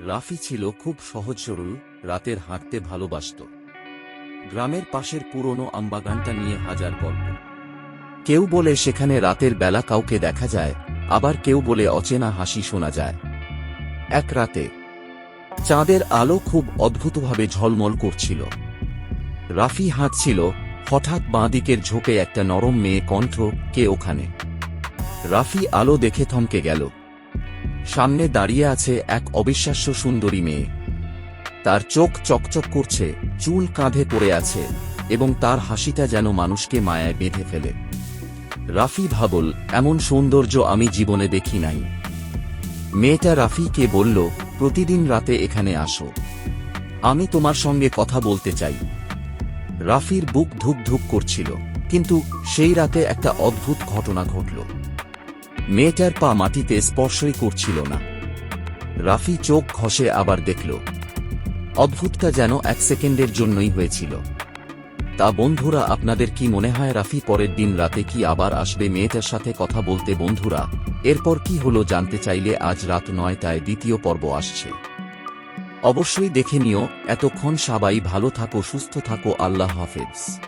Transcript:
রাফি ছিল খুব সহজ সরল, রাতের হাঁটতে ভালোবাসত। গ্রামের পাশের পুরনো আমবাগানটা নিয়ে হাজার গল্প। কেউ বলে সেখানে রাতের বেলা কাউকে দেখা যায়, আবার কেউ বলে অচেনা হাসি শোনা যায়। এক রাতে, চাঁদের আলো খুব অদ্ভুতভাবে ঝলমল করছিল। রাফি হাঁটছিল, হঠাৎ বাঁদিকের ঝোপে একটা নরম মেয়ে কণ্ঠ, কে ওখানে? রাফি আলো দেখে থমকে গেল। সামনে দাঁড়িয়ে আছে এক অবিশ্বাস্য সুন্দরী মেয়ে। তার চোখ চকচক করছে, চুল কাঁধে পড়ে আছে, এবং তার হাসিটা যেন মানুষকে মায়ায় বেঁধে ফেলে। রাফি ভাবল, এমন সৌন্দর্য আমি জীবনে দেখি নাই। মেয়েটা রাফিকে বলল, প্রতিদিন রাতে এখানে আসো। আমি তোমার সঙ্গে কথা বলতে চাই। রাফির বুক ধুক ধুক করছিল, কিন্তু সেই রাতে একটা অদ্ভুত ঘটনা ঘটল। মেয়েটার পা মাটিতে স্পর্শই করছিল না। রাফি চোখ ঘষে আবার দেখল। অদ্ভুতটা যেন এক সেকেন্ডের জন্যই হয়েছিল। তা বন্ধুরা, আপনাদের কি মনে হয় রাফি পরের দিন রাতে কি আবার আসবে মেয়েটার সাথে কথা বলতে? বন্ধুরা, এরপর কি হলো জানতে চাইলে আজ রাত নয়টায় দ্বিতীয় পর্ব আসছে। অবশ্যই দেখে নিও। এতক্ষণ সবাই ভালো থাকো, সুস্থ থাকো। আল্লাহ হাফেজ।